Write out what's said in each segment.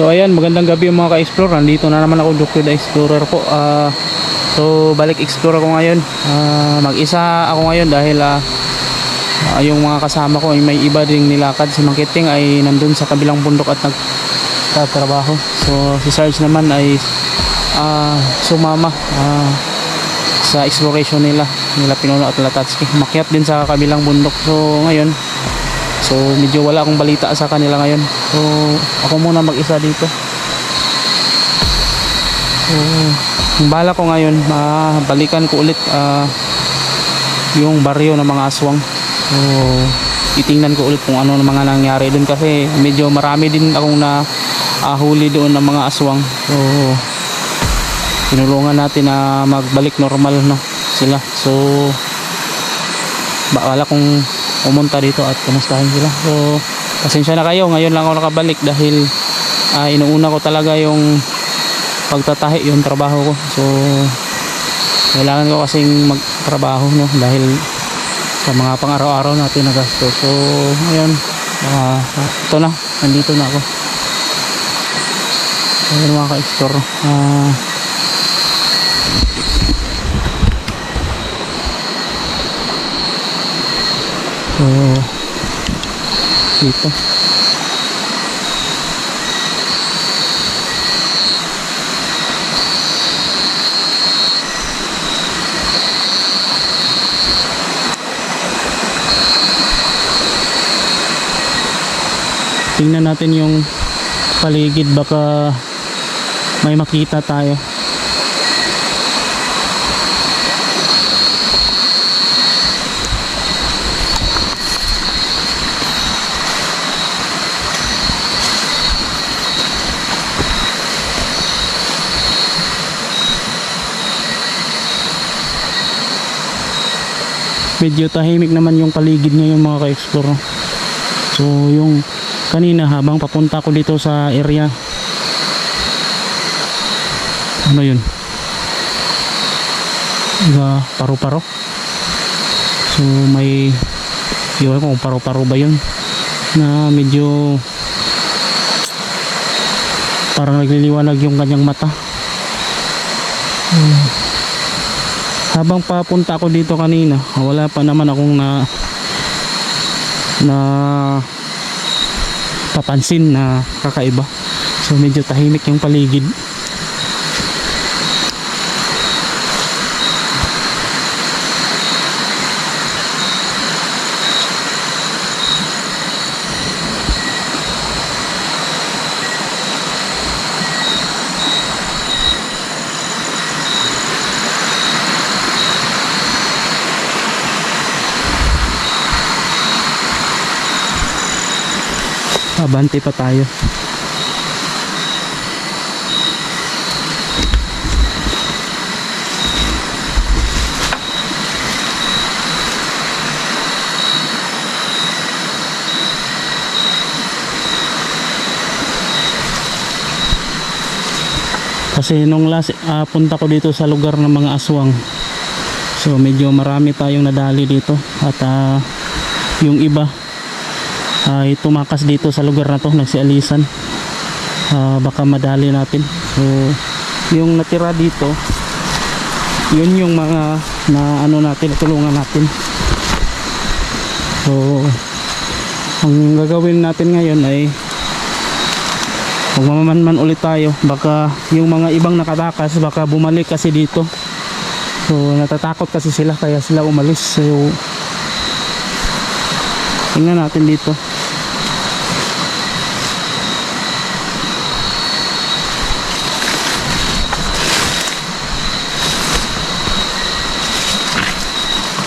So ayan, magandang gabi mga ka-explore. Nandito na naman ako Dr. the Explorer po. Ah, so balik explore ako ngayon. Ah, mag-isa ako ngayon dahil ah, ah, yung mga kasama ko ay may iba ding nilakad. Si Mangkiting ay nandun sa kabilang bundok at nagtatrabaho. So si Sarge naman ay ah, sumama ah, sa exploration nila nila Pinuno at Latatsky. Makyat din sa kabilang bundok. So ngayon, So medyo wala akong balita sa kanila ngayon. So ako muna mag-isa dito. So ang bala ko ngayon, ah, ko ulit ah, yung baryo ng mga aswang. So titingnan ko ulit kung ano ang mga nangyari doon kasi medyo marami din akong na ah, huli doon ng mga aswang. So tinulungan natin na magbalik normal no sila. So baka kung pumunta dito at kumustahin sila. So pasensya na kayo. Ngayon lang ako nakabalik dahil ah, inuuna ko talaga yung pagtatahi yung trabaho ko. So kailangan ko kasing magtrabaho no? Dahil sa mga pang araw-araw natin na gasto so ngayon ah, ito na. Nandito na ako. Ayun mga ka-explore ah, So, dito. Tingnan natin yung paligid baka may makita tayo. Medyo tahimik naman yung paligid ngayon mga ka-explore. So yung kanina habang papunta ko dito sa area ano yun? Iba, paro-paro so may yun ko kung paro-paro ba yun? Na medyo parang nagliliwanag yung kanyang mata. Hmm habang papunta ako dito kanina wala pa naman akong na na papansin na kakaiba. So medyo tahimik yung paligid abante pa tayo. Kasi nung last ah, punta ko dito sa lugar ng mga aswang so medyo marami tayong nadali dito at ah, yung iba ay tumakas dito sa lugar na to nagsialisan. Ah, baka madali natin. So yung natira dito yun yung mga na ano natin tulungan natin. So ang gagawin natin ngayon ay magmamanman ulit tayo. Baka yung mga ibang nakatakas baka bumalik kasi dito. So natatakot kasi sila kaya sila umalis. So tingnan natin dito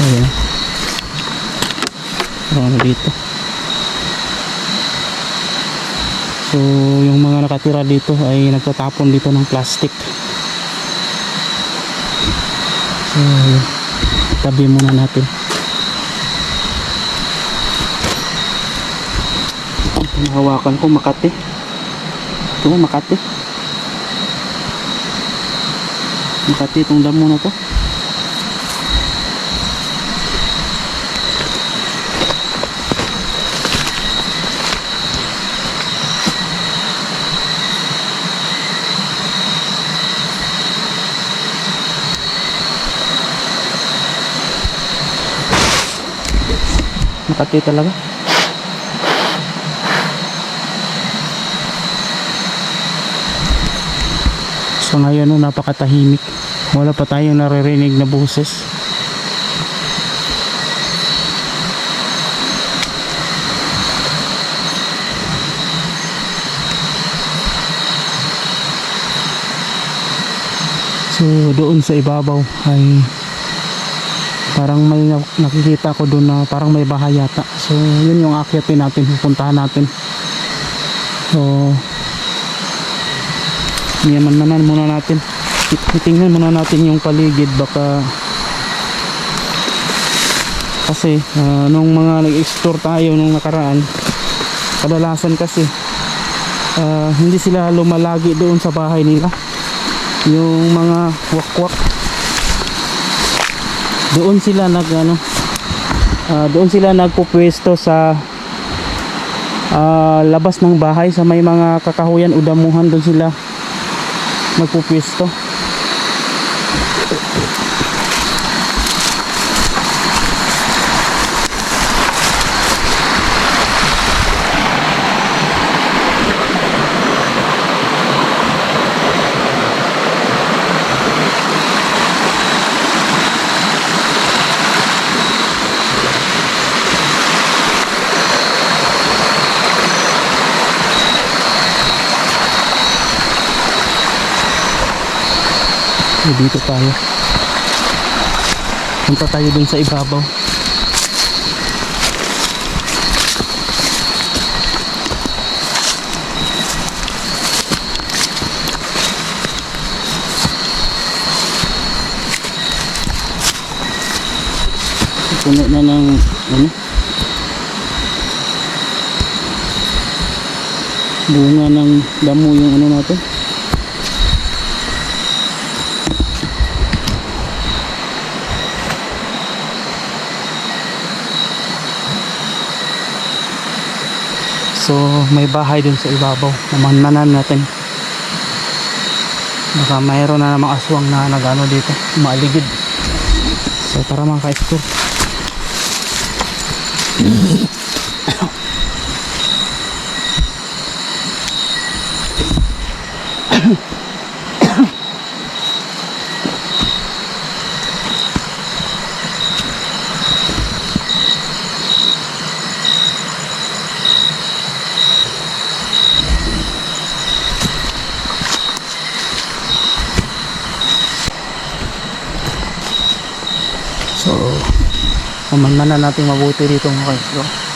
Ayan. Parang ano dito. So, yung mga nakatira dito ay nagtatapon dito ng plastic. So, ayan. tabi muna natin. Hawakan ko Makati. Ito Makati. Makati itong damo na to. Makati talaga. So ngayon no, napakatahimik. Wala pa tayong naririnig na boses. So doon sa ibabaw ay parang may na- nakikita ko doon na parang may bahay yata. So yun yung akyatin natin, pupuntahan natin. So Yaman-manan muna natin. Titingnan muna natin yung paligid baka kasi ah, nung mga nag-explore tayo nung nakaraan kadalasan kasi ah, hindi sila lumalagi doon sa bahay nila yung mga wakwak doon sila nag ano ah, doon sila nagpupwesto sa ah, labas ng bahay sa may mga kakahuyan o damuhan doon sila magpupwesto So, dito tayo. Punta tayo dun sa ibabaw. Puno na ng ano? Bunga ng damo yung ano natin. So may bahay dun sa ibabaw. Namanmanan natin. Baka mayroon na namang aswang na nagano dito. Maaligid. So tara mga ka-explore. So Pamanmanan natin mabuti dito mga ka-explore.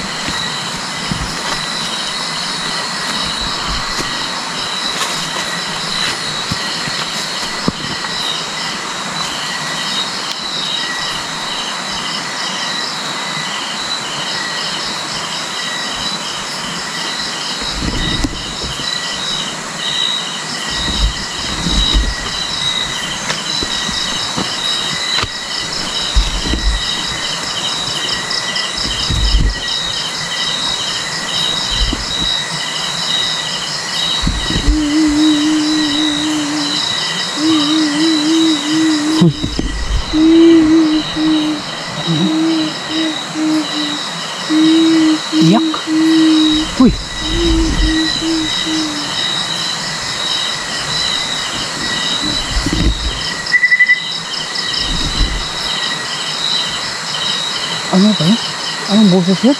Iyak! Uy! Ano ba yun? Anong boses yun?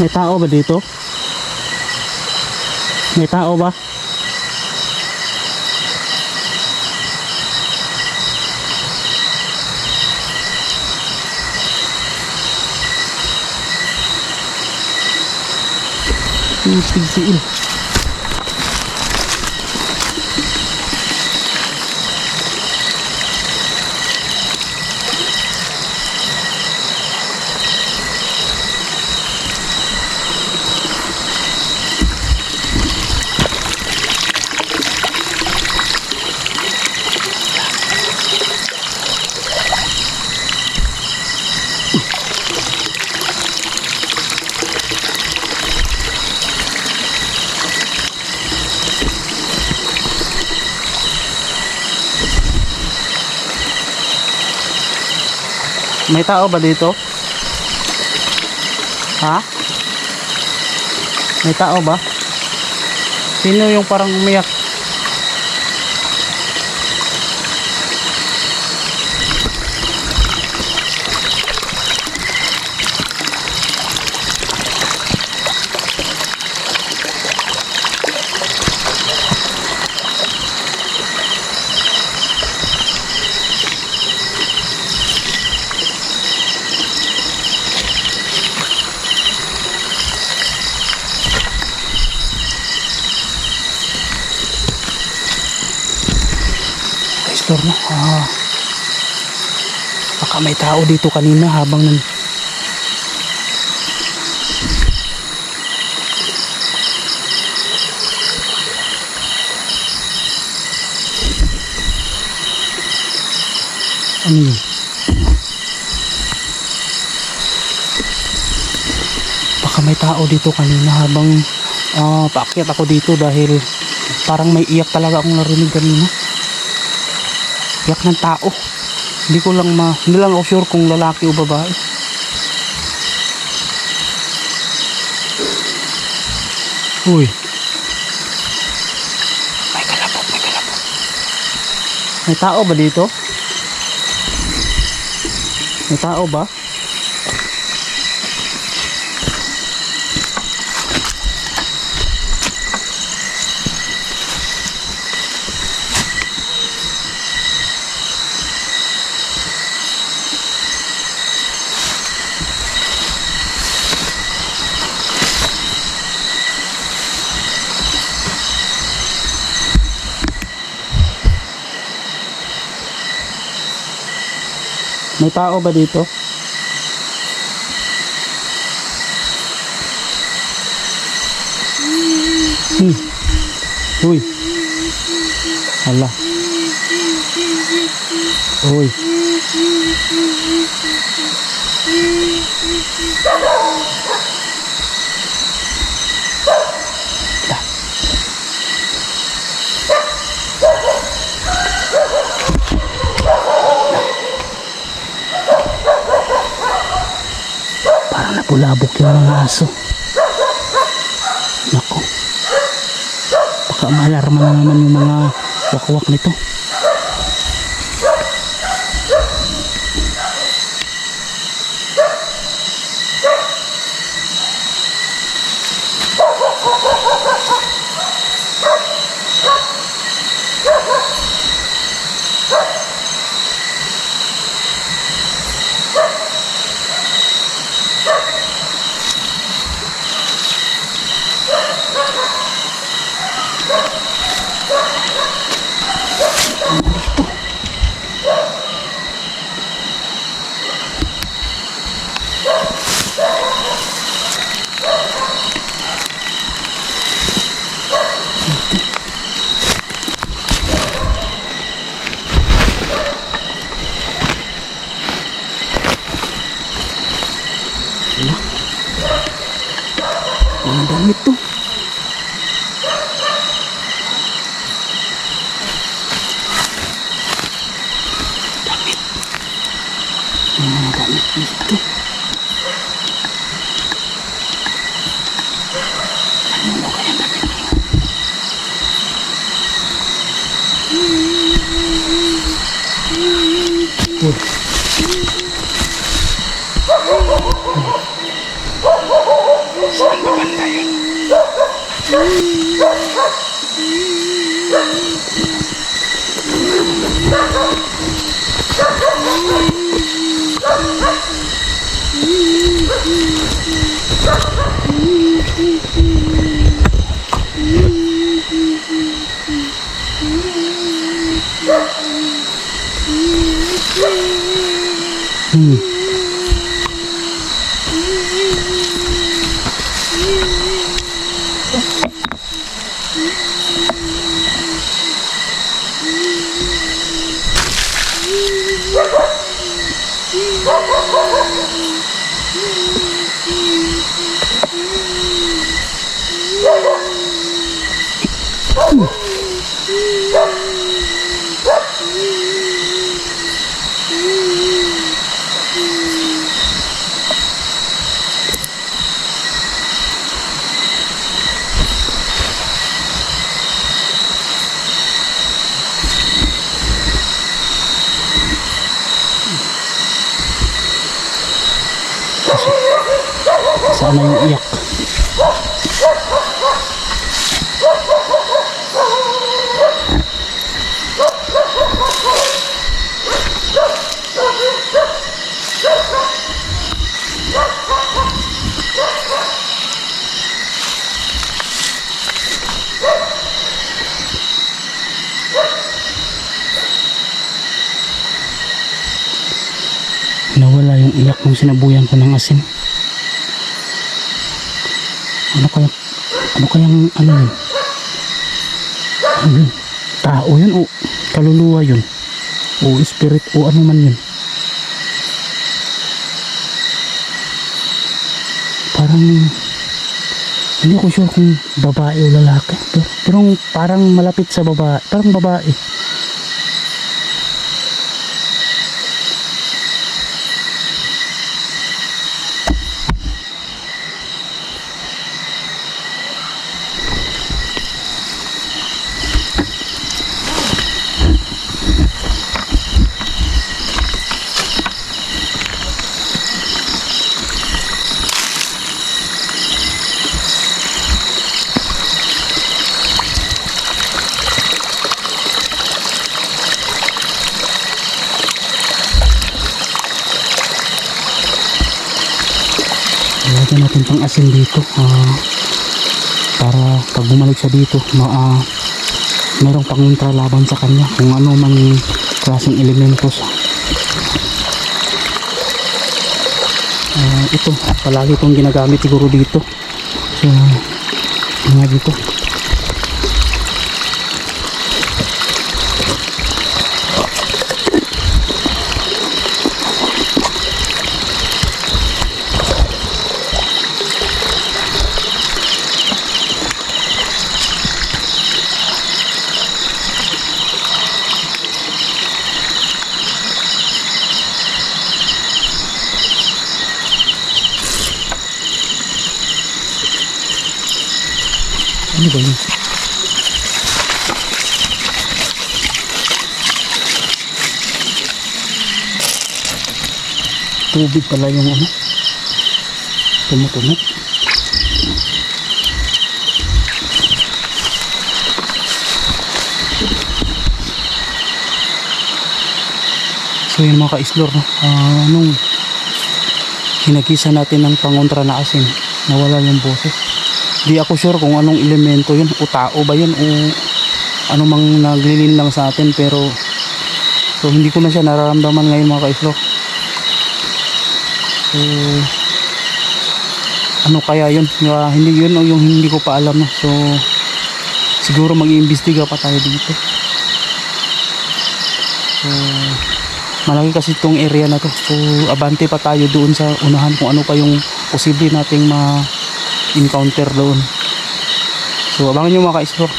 May tao ba dito? May tao ba? Tigsiil. May tao ba dito? Ha? May tao ba? Sino yung parang umiyak? Na. Ah. Baka may tao dito kanina habang nan Ano yun? Baka may tao dito kanina habang ah, paakyat ako dito dahil parang may iyak talaga akong narinig kanina. Iyak ng tao. Hindi ko lang ma... Hindi lang ako sure kung lalaki o babae. Uy. May kalabok, may kalabok. May tao ba dito? May tao ba? May tao ba dito? Hmm. Uy. Hala. Uy. Parang napulabok yung mga aso. Nako. Baka maalarma na naman yung mga wakwak nito. Oh. Saan ba banda yun? Hmm. Na yung iyak? Nawala yung iyak nung sinabuyan ko ng asin. Ano kaya, ano kayang, ano yun? Ano yun? Tao yun o kaluluwa yun? O spirit o ano man yun? Parang, hindi ko sure kung babae o lalaki. Pero, pero parang malapit sa babae. Parang babae. Lagyan natin pang asin dito ah, para pag bumalik siya dito ma ah, merong pangontra laban sa kanya kung ano man klaseng elementos. Ah, ito palagi kong ginagamit siguro dito so mga dito ano ba yun tubig pala yung ano. Tumutunog. So yun mga no? Ah, nung hinagisa natin ng pangontra na asin nawala yung boses di ako sure kung anong elemento yun. O tao ba yun o ano mang naglilin lang sa atin pero so hindi ko na siya nararamdaman ngayon mga ka-explore so ano kaya yun? Ah, hindi yun o yung hindi ko pa alam no? so siguro mag-iimbestiga pa tayo dito. So malaki kasi itong area na to. So abante pa tayo doon sa unahan kung ano pa yung posible nating ma encounter doon. So abangan nyo mga ka-explore